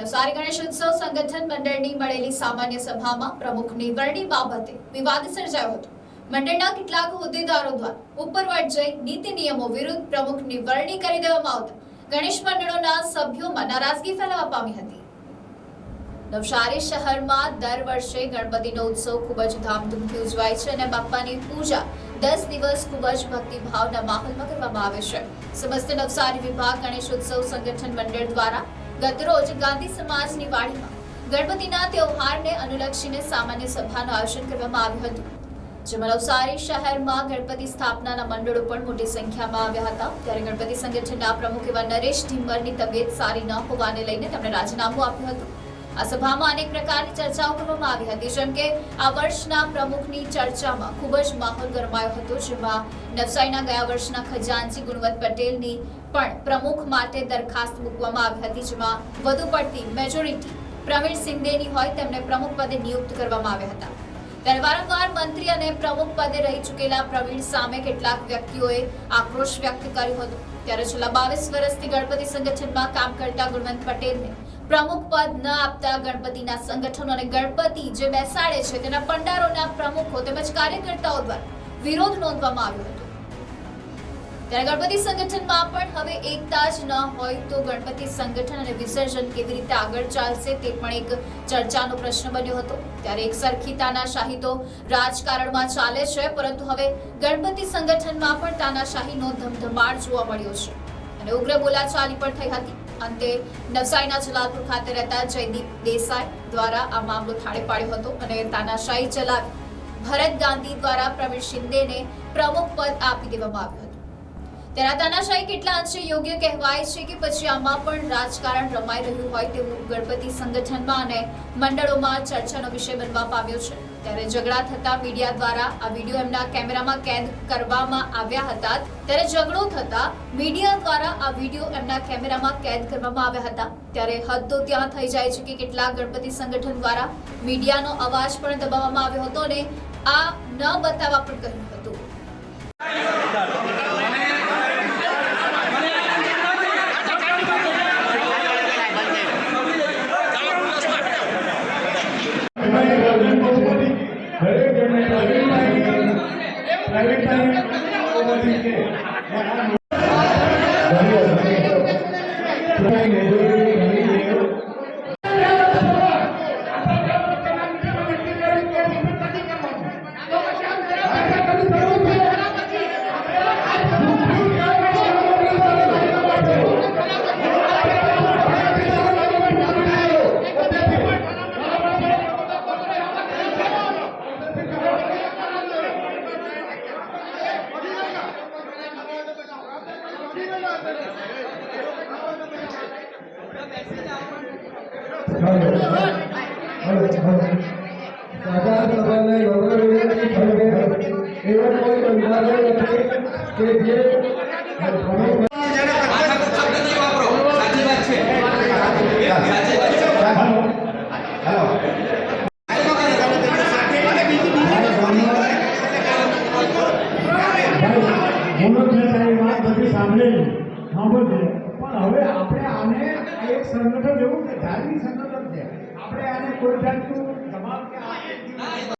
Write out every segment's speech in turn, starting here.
નવસારી ગણેશ ઉત્સવ સંગઠન મંડળની મળેલી સામાન્ય સભામાં પ્રમુખ વરણી બાબતે વિવાદ સર્જાયો હતો. મંડળના કેટલાક હોદ્દેદારો દ્વારા ઉપરવટ જઈ નીતિ નિયમો વિરુદ્ધ પ્રમુખ વરણી કરી દેવામાં આવતા ગણેશ મંડળોના સભ્યોમાં નારાજગી ફેલાવા પામી હતી. નવસારી શહેરમાં દર વર્ષે ગણપતિનો ઉત્સવ ખૂબ જ ધામધૂમથી ઉજવાય છે અને બાપ્પાની પૂજા દસ દિવસ ખૂબ જ ભક્તિભાવના માહોલમાં કરવામાં આવે છે. સમસ્ત નવસારી વિભાગ ગણેશ ઉત્સવ સંગઠન મંડળ દ્વારા ગતરોજ ગાંધી સમાજની વાડીમાં ગણપતિના તહેવારને અનુલક્ષીને સામાન્ય સભાનું આયોજન કરવામાં આવ્યું હતું. જેમાં નવસારી શહેરમાં ગણપતિ સ્થાપનાના મંડળો પણ મોટી સંખ્યામાં આવ્યા હતા. ત્યારે ગણપતિ સંગઠનના પ્રમુખ એવા નરેશ ઢીમરની તબિયત સારી ન હોવાને લઈને તેમણે રાજીનામું આપ્યું હતું. આ સભામાં અનેક પ્રકારની ચર્ચાઓ કરવામાં આવી હતી. જેમ કે આ વર્ષના પ્રમુખની ચર્ચામાં ખૂબ જ માહોલ ગરમાયો હતો. જેમાં નવસારીના ગયા વર્ષના ખજાનચી ગુણવંત પટેલની પણ પ્રમુખ માટે દરખાસ્ત મૂકવામાં આવી હતી, જેમાં વધુ પડતી મેજોરિટી પ્રવીણ સિંધેની હોય તેમને પ્રમુખ પદે નિયુક્ત કરવામાં આવ્યા હતા. ત્યારે વારંવાર મંત્રી અને પ્રમુખ પદે રહી ચૂકેલા પ્રવીણ સામે કેટલાક વ્યક્તિઓએ આક્રોશ વ્યક્ત કર્યો હતો. ત્યારે છેલ્લા બાવીસ વર્ષથી ગણપતિ સંગઠનમાં કામ કરતા ગુણવંત પટેલને પ્રમુખ પદ ન આપતા ગણપતિના સંગઠનો અને ગણપતિ જે બેસાડે છે તેના પંડારોના પ્રમુખો તેમજ કાર્યકર્તાઓ દ્વારા વિરોધ નોંધવામાં આવ્યો હતો. ત્યારે ગણપતિ સંગઠનમાં પણ હવે એકતા જ ન હોય તો ગણપતિ સંગઠન અને વિસર્જન કેવી રીતે આગળ ચાલશે તે પણ એક ચર્ચાનો પ્રશ્ન બન્યો હતો. ત્યારે એક સરખી તાનાશાહી તો રાજકારણમાં ચાલે છે, પરંતુ હવે ગણપતિ સંગઠનમાં પણ તાનાશાહીનો ધમધમાટ જોવા મળ્યો છે. અને ઉગ્ર બોલાચાલી પણ થઈ હતી. અંતે નવસારીના જલાલપુર ખાતે રહેતા જયદીપ દેસાઈ દ્વારા આ મામલો થાળે પાડ્યો હતો અને તાનાશાહી ચલાવી ભરત ગાંધી દ્વારા પ્રવીણ શિંદેને પ્રમુખ પદ આપી દેવામાં આવ્યું હતું. ત્યારે તાનાશાહી કેટલા અંશે યોગ્ય કહેવાય છે કે પછી આમાં પણ રાજકારણ રમાઈ રહ્યું હોય તેવું ગણપતિ સંગઠનમાં અને મંડળોમાં ચર્ચાનો વિષય બનવા પામ્યો છે. ત્યારે ઝઘડા થતા મીડિયા દ્વારા આ વીડિયો એમના કેમેરામાં કેદ કરવામાં આવ્યા હતા. ત્યારે ઝઘડો થતા મીડિયા દ્વારા આ વીડિયો એમના કેમેરામાં કેદ કરવામાં આવ્યા હતા. ત્યારે હદ તો ત્યાં થઈ જાય છે કે કેટલાક ગણપતિ સંગઠન દ્વારા મીડિયાનો અવાજ પણ દબાવવામાં આવ્યો હતો અને આ ન બતાવવા પણ કહ્યું હતું દરેક જણને પ્રાઇવેટ પ્રાઇવેટ છે સાધારણ સભાને ગૌરવ વિનંતી ખરેખર એવો કોઈ બંધારણ નથી કે જે પ્રમુખ ગુનો છે તારી વાત બધી સાંભળેલી. સાંભળશે પણ હવે આપણે આને આ એક સંગઠન એવું કે ધાર્મિક સંગઠન છે. આપણે આને કોઈ જાતનું દબાવ કે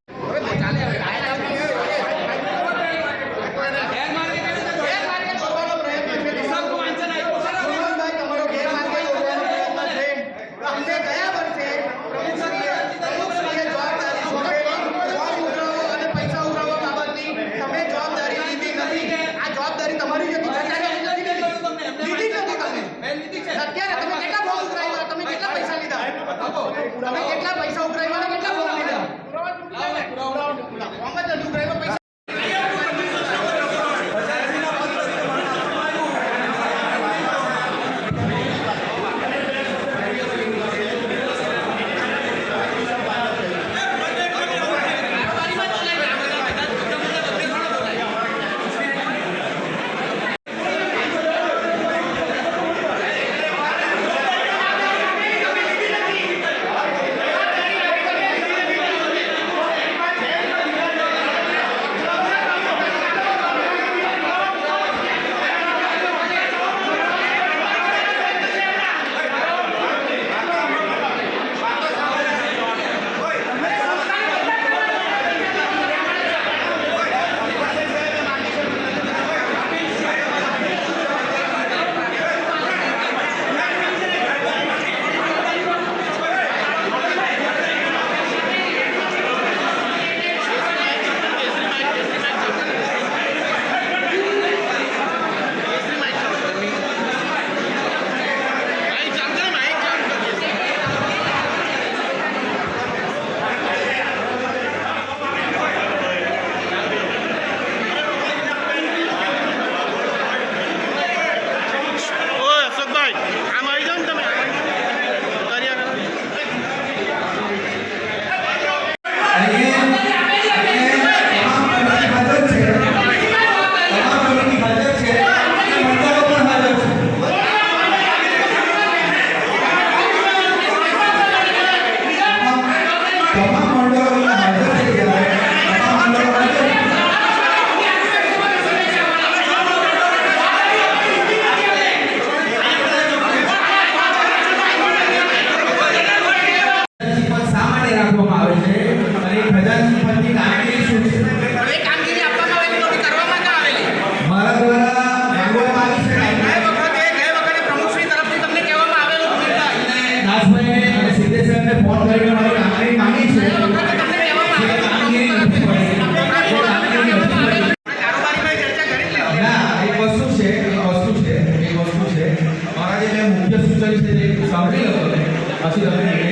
સૂચન છે તે સાંભળી લો તમે પછી તમે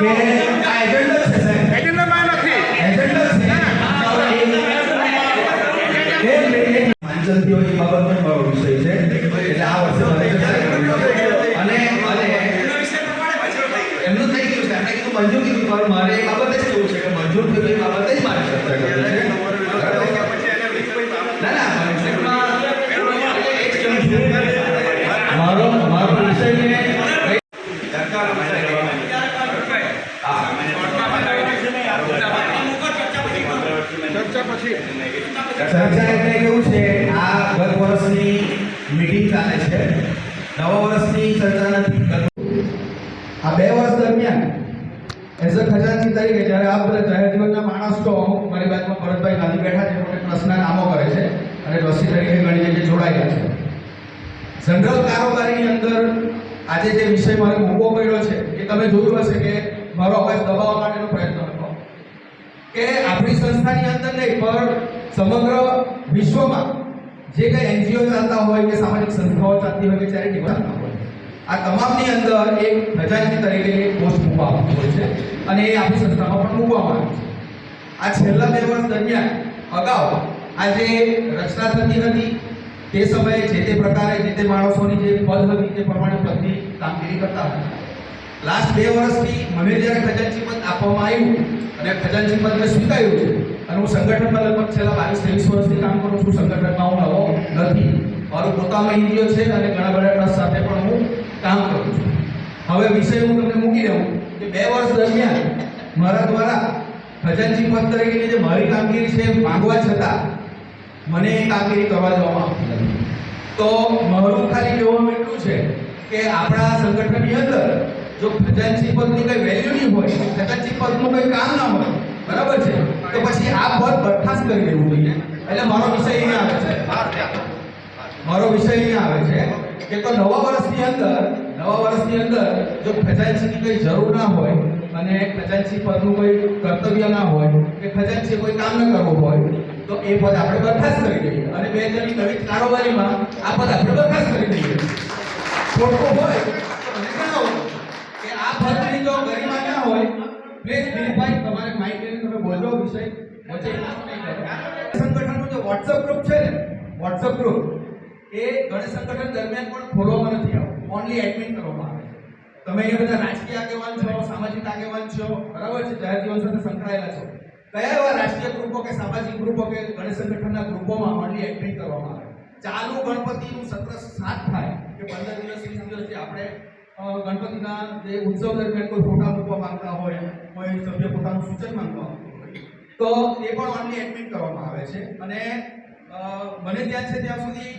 Yeah. કેવું છે? આ ગત વર્ષની મીટિંગ ચાલે છે. નવા વર્ષની ચર્ચા આ બે વર્ષ દરમિયાન એઝ અ ખજાનચી જ્યારે આ બધા જાહેર જીવનના માણસ તો અમુક મારી બાજુમાં ભરતભાઈ ગાંધી બેઠા છે મોટે કામો કરે છે અને ટ્રસ્ટી તરીકે ઘણી જગ્યાએ જોડાયેલા છે. જનરલ કારોબારીની અંદર આજે જે વિષય મારે મૂકવો પડ્યો છે, એ તમે જોયું હશે કે મારો અવાજ દબાવવા માટેનો પ્રયત્ન કે આપણી સંસ્થાની અંદર નહીં, પણ સમગ્ર વિશ્વમાં જે કંઈ એનજીઓ ચાલતા હોય કે સામાજિક સંસ્થાઓ ચાલતી હોય કે ચેરિટી ચાલતા હોય, આ તમામની અંદર એક ખજાનચી તરીકે પોસ્ટ મૂકવામાં હોય છે અને એ આપણી સંસ્થામાં પણ મૂકવામાં આવે છે. આ છેલ્લા બે વર્ષ દરમિયાન અગાઉ આ જે રચના થતી હતી. તે સમયે જે તે પ્રકારે જે તે માણસોની જે પદ હતી, તે પ્રમાણે પદની કામગીરી કરતા હતા. લાસ્ટ બે વર્ષથી મને જ્યારે ખજાનચી પદ આપવામાં આવ્યું અને ખજાનચી પદ મેં સ્વીકાર્યું છે, અને હું સંગઠનમાં લગભગ છેલ્લા બાવીસ ત્રેવીસ વર્ષથી કામ કરું છું, સંગઠનમાં હું નવો નથી. મારું પોતાનો ઇન્ડિયો છે અને ઘણા બધા ટ્રસ્ટ સાથે પણ હું કામ કરું છું. હવે વિષય હું તમને મૂકી દઉં કે બે વર્ષ દરમિયાન મારા દ્વારા ખજાનચી પદ તરીકેની જે મારી કામગીરી છે માંગવા છતાં મને એ કામગીરી કરવા દેવામાં આવતી નથી. તો મારું ખાલી કહેવાનું એટલું છે કે આપણા સંગઠનની અંદર જો ખજાનચી પદની કઈ વેલ્યુ નહીં હોય, ખજાનચી પદનું કઈ કામ ના હોય, બરાબર છે? તો પછી આ પદ બરખાસ્ત કરી દેવું જોઈએ. એટલે મારો વિષય અહીંયા આવે છે. મારો વિષય અહીંયા આવે છે કે તો નવા વર્ષની અંદર, નવા વર્ષની અંદર જો ખજાનચીની કઈ જરૂર ના હોય અને ખજાનચી પદનું કોઈ કર્તવ્ય ના હોય, કે ખજાનચી કોઈ કામ ન કરવું હોય, તો એ પદ આપણે બરખાસ્ત કરી દઈએ. અને બે હજારની નવી કારોબારીમાં આ પદ આપણે બરખાસ્ત કરી દઈએ. ખોટું હોય કે જો ગરિમા ના હોય? પ્લીઝ દિલીપભાઈ તમારે માઇક લઈને તમે બોલો વિષય. વચ્ચે સંગઠનનું જે વોટ્સઅપ ગ્રુપ છે ને વોટ્સઅપ ગ્રુપ એ ગણેશ સંગઠન દરમિયાન પણ ખોલવામાં નથી આવતું. ઓનલી એડમિન કરવામાં આવે છે. તમે એ બધા રાજકીય આગેવાન છો, સામાજિક આગેવાન છો, બરાબર છે? જાહેર જીવન સાથે સંકળાયેલા છો. કયા એવા રાજકીય ગ્રુપો કે સામાજિક ગ્રુપો કે ગણેશ સંગઠનના ગ્રુપોમાં ઓનલી એડમિન કરવામાં આવે? ચાલુ ગણપતિનું સત્ર સાત થાય કે પંદર દિવસ, વીસ દિવસથી આપણે ગણપતિના જે ઉત્સવ દરમિયાન કોઈ ફોટા મૂકવા માંગતા હોય, કોઈ સભ્ય પોતાનું સૂચન માંગવા તો એ પણ ઓનલી એડમિટ કરવામાં આવે છે. અને મને ધ્યાન છે ત્યાં સુધી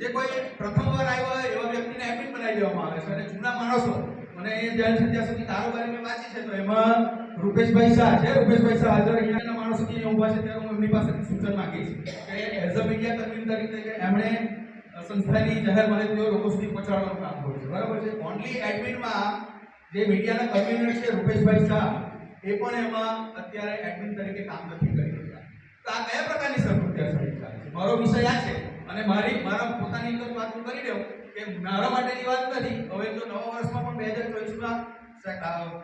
જે કોઈ પ્રથમવાર આવ્યા હોય એવા વ્યક્તિને એડમિટ બનાવી દેવામાં આવે છે. અને જૂના માણસો, મને એ ધ્યાન છે ત્યાં સુધી કારોબારી મેં વાંચી છે, તો એમાં રૂપેશભાઈ શાહ છે. રૂપેશભાઈ શાહ હાજર અહીંયાના માણસો અહીંયા ઊભા છે, ત્યારે હું એમની પાસેથી સૂચન માંગીશ કે એઝ અ મીડિયા કર્મી તરીકે એમણે સંસ્થાની જાહેર માહિતીઓ લોકો સુધી પહોંચાડવાનું કામ કર્યું છે. બરાબર છે? ઓનલી એડમિનમાં જે મીડિયાના કન્વીનર છે રૂપેશભાઈ શાહ એ પણ એમાં અત્યારે એડમિન તરીકે કામ નથી કરી રહ્યા. તો આ કયા પ્રકારની સમસ્યા ચાલે છે? મારો વિષય આ છે. અને મારી મારા પોતાની અંદર વાત હું કરી દઉં કે મારા માટેની વાત નથી. હવે જો નવા વર્ષમાં પણ બે હજાર ચોવીસમાં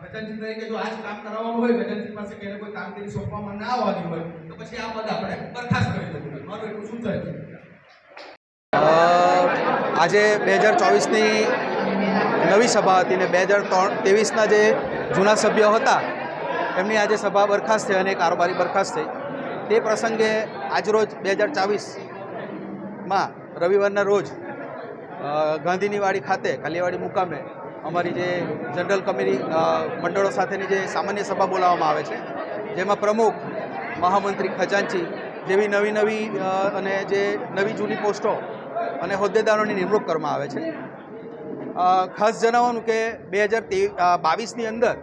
ખજાનચી તરીકે જો આ જ કામ કરાવવાનું હોય ખજાનચી પાસે કે એને કોઈ કામગીરી સોંપવામાં ના આવવાની હોય તો પછી આ પદ આપણે બરખાસ્ત કરી દેવું. મારું એટલું સૂચન છે. અ, આજે બે હજાર ચોવીસની નવી સભા હતી ને બે હજાર ત્રણ ત્રેવીસના જે જૂના સભ્યો હતા, એમની આજે સભા બરખાસ્ત થઈ અને કારોબારી બરખાસ્ત થઈ. તે પ્રસંગે આજરોજ બે હજાર ચોવીસમાં રવિવારના રોજ ગાંધીનીવાડી ગાંધીની વાડી ખાતે કાલિયાવાડી મુકામે અમારી જે જનરલ કમિટી મંડળો સાથેની જે સામાન્ય સભા બોલાવવામાં આવે છે, જેમાં પ્રમુખ, મહામંત્રી ખજાનચી જેવી નવી નવી અને જે નવી જૂની પોસ્ટો અને હોદ્દેદારોની નિમણૂક કરવામાં આવે છે. ખાસ જણાવવાનું કે બે હજાર બાવીસની અંદર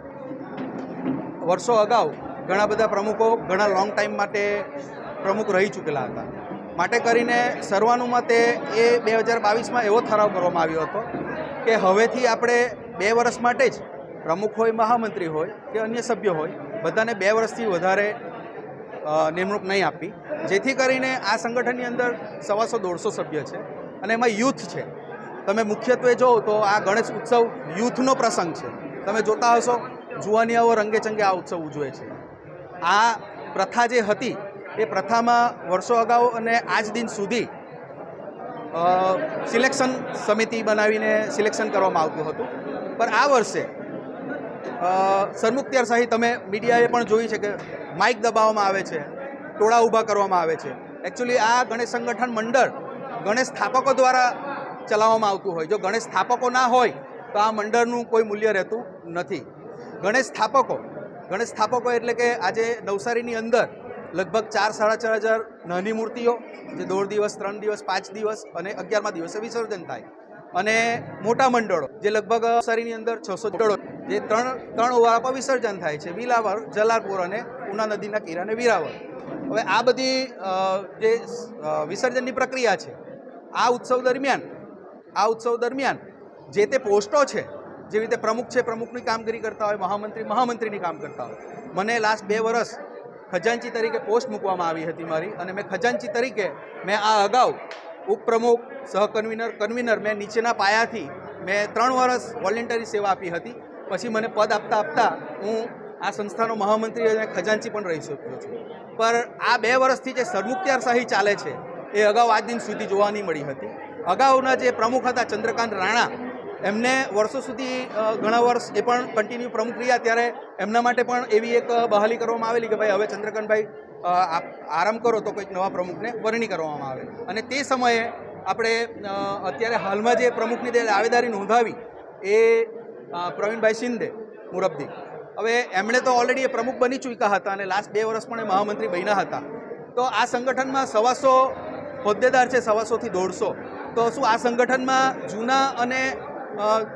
વર્ષો અગાઉ ઘણા બધા પ્રમુખો ઘણા લોંગ ટાઈમ માટે પ્રમુખ રહી ચૂકેલા હતા. માટે કરીને સર્વાનુમતે એ બે હજાર બાવીસમાં એવો ઠરાવ કરવામાં આવ્યો હતો કે હવેથી આપણે બે વર્ષ માટે જ પ્રમુખ હોય, મહામંત્રી હોય કે અન્ય સભ્ય હોય, બધાને બે વર્ષથી વધારે નિમણૂક નહીં આપી જેથી કરીને આ સંગઠનની અંદર સવાસો દોઢસો સભ્ય છે. અને એમાં યુથ છે. તમે મુખ્યત્વે જોવો તો આ ગણેશ ઉત્સવ યુથનો પ્રસંગ છે. તમે જોતા હશો, જુવાનિયાઓ રંગે ચંગે આ ઉત્સવ ઉજવે છે. આ પ્રથા જે હતી, એ પ્રથામાં વર્ષો અગાઉ અને આજ દિન સુધી સિલેક્શન સમિતિ બનાવીને સિલેક્શન કરવામાં આવતું હતું. પણ આ વર્ષે સરમુખત્યારશાહી તમે મીડિયાએ પણ જોઈ છે કે માઇક દબાવવામાં આવે છે, ટોળા ઊભા કરવામાં આવે છે. એકચ્યુઅલી આ ગણેશ સંગઠન મંડળ ગણેશ સ્થાપકો દ્વારા ચલાવવામાં આવતું હોય. જો ગણેશ સ્થાપકો ના હોય, તો આ મંડળનું કોઈ મૂલ્ય રહેતું નથી. ગણેશ સ્થાપકો ગણેશ સ્થાપકો એટલે કે આજે નવસારીની અંદર લગભગ ચાર, સાડા ચાર હજાર નાની મૂર્તિઓ, જે દોઢ દિવસ, ત્રણ દિવસ, પાંચ દિવસ અને અગિયારમા દિવસે વિસર્જન થાય. અને મોટા મંડળો, જે લગભગ નવસારીની અંદર છસો મંડળો જે ત્રણ ત્રણ ઓવારા પર વિસર્જન થાય છે. વિલાવર, જલારપુર અને ઉના નદીના કિરાને વિરાવર હવે આ બધી જે વિસર્જનની પ્રક્રિયા છે આ ઉત્સવ દરમિયાન, આ ઉત્સવ દરમિયાન જે તે પોસ્ટો છે જેવી રીતે પ્રમુખ છે, પ્રમુખની કામગીરી કરતા હોય, મહામંત્રી, મહામંત્રીની કામ કરતા હોય. મને લાસ્ટ બે વર્ષ ખજાનચી તરીકે પોસ્ટ મૂકવામાં આવી હતી મારી અને મેં ખજાનચી તરીકે મેં આ અગાઉ ઉપપ્રમુખ, સહકન્વીનર, કન્વીનર મેં નીચેના પાયાથી મેં ત્રણ વર્ષ વોલેન્ટરી સેવા આપી હતી. પછી મને પદ આપતા આપતા હું આ સંસ્થાનો મહામંત્રી અને ખજાનચી પણ રહી શક્યો છું. પર આ બે વર્ષથી જે સરમુખત્યારશાહી ચાલે છે એ અગાઉ આજ દિન સુધી જોવા નહીં મળી હતી. અગાઉના જે પ્રમુખ હતા ચંદ્રકાંત રાણા, એમને વર્ષો સુધી ઘણા વર્ષ એ પણ કન્ટિન્યુ પ્રમુખ રહ્યા. ત્યારે એમના માટે પણ એવી એક બહાલી કરવામાં આવેલી કે ભાઈ હવે ચંદ્રકાંતભાઈ આરામ કરો તો કોઈક નવા પ્રમુખને વરણી કરવામાં આવે. અને તે સમયે આપણે અત્યારે હાલમાં જે પ્રમુખની દાવેદારી નોંધાવી એ પ્રવીણભાઈ શિંદે, મુરબ્બી. હવે એમણે તો ઓલરેડી એ પ્રમુખ બની ચૂક્યા હતા અને લાસ્ટ બે વર્ષ પણ એ મહામંત્રી બન્યા હતા. તો આ સંગઠનમાં સવાસો હોદ્દેદાર છે સવાસોથી દોઢસો. તો શું આ સંગઠનમાં જૂના અને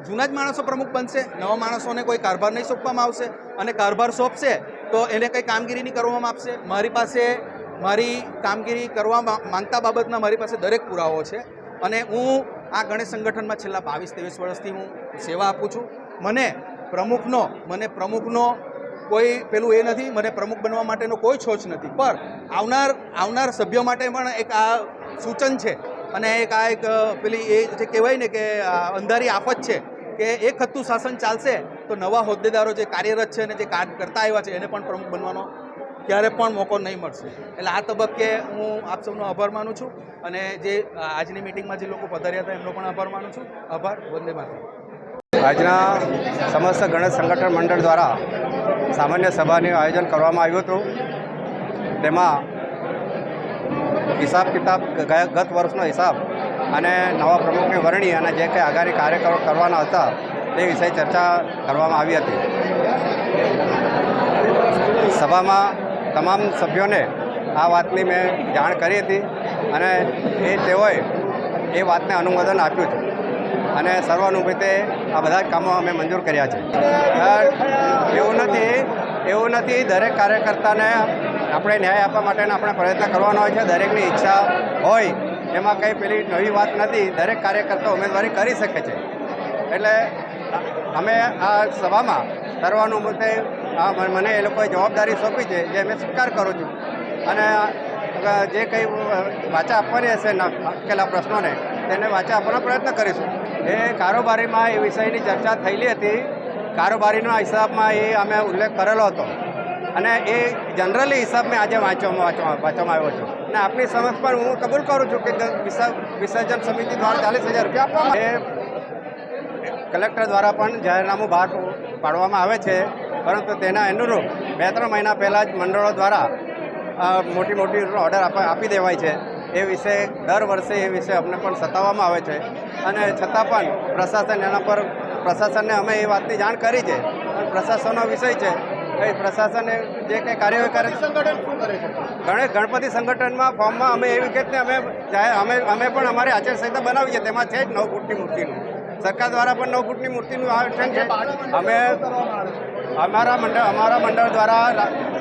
જૂના જ માણસો પ્રમુખ બનશે? નવા માણસોને કોઈ કારભાર નહીં સોંપવામાં આવશે? અને કારભાર સોંપશે, તો એને કંઈ કામગીરી નહીં કરવામાં આપશે? મારી પાસે, મારી કામગીરી કરવા માંગતા બાબતના મારી પાસે દરેક પુરાવો છે. અને હું આ ગણેશ સંગઠનમાં છેલ્લા બાવીસ ત્રેવીસ વર્ષથી હું સેવા આપું છું. મને પ્રમુખનો મને પ્રમુખનો કોઈ પેલું એ નથી, મને પ્રમુખ બનવા માટેનો કોઈ છોચ નથી. પર આવનાર આવનાર સભ્યો માટે પણ એક આ સૂચન છે. અને એક આ એક પેલી એ જે કહેવાય ને કે અંધારી આફત છે કે એક હતું શાસન ચાલશે તો નવા હોદ્દેદારો જે કાર્યરત છે અને જે કાર્ય કરતા આવ્યા છે એને પણ પ્રમુખ બનવાનો ક્યારે પણ મોકો નહીં મળશે. એટલે આ તબક્કે હું આપ સૌનો આભાર માનું છું અને જે આજની મિટિંગમાં જે લોકો પધાર્યા હતા એમનો પણ આભાર માનું છું. આભાર. વંદે માતા આજના સમસ્ત ગણેશ સંગઠન મંડળ દ્વારા સામાન્ય સભાનું આયોજન કરવામાં આવ્યું હતું. તેમાં હિસાબ કિતાબ ગત વર્ષનો હિસાબ અને નવા પ્રમુખની વરણી અને જે કંઈ આગામી કાર્યક્રમો કરવાના હતા તે વિષય ચર્ચા કરવામાં આવી હતી. સભામાં તમામ સભ્યોને આ વાતની મેં જાણ કરી હતી અને એ તેઓએ એ વાતને અનુમોદન આપ્યું છે. અને સર્વાનુભૂતે આ બધા જ કામો અમે મંજૂર કર્યા છે. એવું નથી એવું નથી, દરેક કાર્યકર્તાને આપણે ન્યાય આપવા માટેના આપણે પ્રયત્ન કરવાનો હોય છે. દરેકની ઈચ્છા હોય એમાં કંઈ પેલી નવી વાત નથી. દરેક કાર્યકર્તા ઉમેદવારી કરી શકે છે. એટલે અમે આ સભામાં સર્વાનુમતે આ મને એ લોકોએ જવાબદારી સોંપી છે, જે મેં સ્વીકાર કરું છું. અને જે કંઈ વાચા આપવાની હશે નાખેલા પ્રશ્નોને, તેને વાચા આપવાનો પ્રયત્ન કરીશું. એ કારોબારીમાં એ વિષયની ચર્ચા થયેલી હતી. કારોબારીના હિસાબમાં એ અમે ઉલ્લેખ કરેલો હતો. અને એ જનરલી હિસાબ મેં આજે વાંચવામાં વાંચવા- વાંચવામાં આવ્યો છે. અને આપની સમક્ષ પણ હું કબૂલ કરું છું કે વિસર્જન સમિતિ દ્વારા ચાલીસ હજાર રૂપિયા આપવામાં એ કલેક્ટર દ્વારા પણ જાહેરનામું બહાર પાડવામાં આવે છે. પરંતુ તેના અનુરૂપ બે ત્રણ મહિના પહેલાં જ મંડળો દ્વારા મોટી મોટી ઓર્ડર આપી દેવાય છે. એ વિશે દર વર્ષે એ વિશે અમને પણ સતાવવામાં આવે છે. અને છતાં પણ પ્રશાસન એના પર પ્રશાસનને અમે એ વાતની જાણ કરી છે. પણ પ્રશાસનનો વિષય છે. એ પ્રશાસને જે કંઈ કાર્યવાહી કરે સંગઠન શું કરે છે? ગણપતિ સંગઠનમાં ફોર્મમાં અમે એવી કે અમે અમે અમે પણ અમારી આચારસંહિતા બનાવી છે તેમાં છે જ નવ ફૂટની મૂર્તિનું. સરકાર દ્વારા પણ નવ ફૂટની મૂર્તિનું આયોજન છે. અમે અમારા મંડળ અમારા મંડળ દ્વારા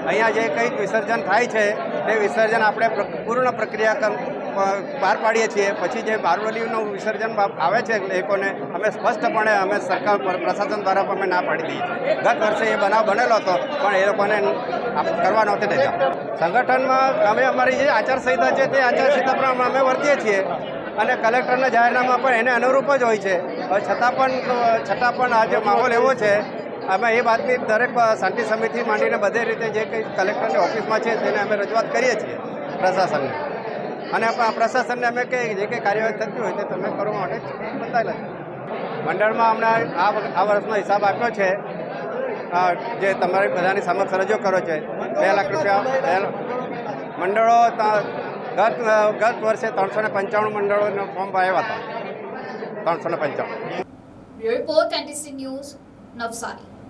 અહીંયા જે કંઈક વિસર્જન થાય છે તે વિસર્જન આપણે પૂર્ણ પ્રક્રિયા પાર પાડીએ છીએ. પછી જે બારડોલીનું વિસર્જન આવે છે લોકોને અમે સ્પષ્ટપણે અમે સરકાર પર- પ્રશાસન દ્વારા પણ અમે ના પાડી દઈએ છીએ. ગત વર્ષે એ બનાવ બનેલો હતો, પણ એ લોકોને કરવા નહોતી દેતા. સંગઠનમાં અમે અમારી જે આચારસંહિતા છે તે આચારસંહિતા પ્રમાણે અમે વર્તીએ છીએ અને કલેક્ટરના જાહેરનામા પણ એને અનુરૂપ જ હોય છે. છતાં પણ છતાં પણ આજે માહોલ એવો છે, અમે એ વાતની દરેક શાંતિ સમિતિ માંડીને બધે રીતે જે કંઈ કલેક્ટરની ઓફિસમાં છે તેને અમે રજૂઆત કરીએ છીએ પ્રશાસનને. અને પ્રશાસનને અમે કે જે કંઈ કાર્યવાહી થતી હોય તે તમે કરવા માટે બતાવેલા છે. મંડળમાં અમને આ આ વર્ષનો હિસાબ આપ્યો છે. જે તમારી બધાની સમક્ષ રજૂ કરો છે. બે લાખ રૂપિયા મંડળો ગત ગત વર્ષે ત્રણસો ને પંચાણું મંડળોનો ફોર્મ ભરાયા હતા. ત્રણસો ને પંચાણું. Report NTC news Navsari.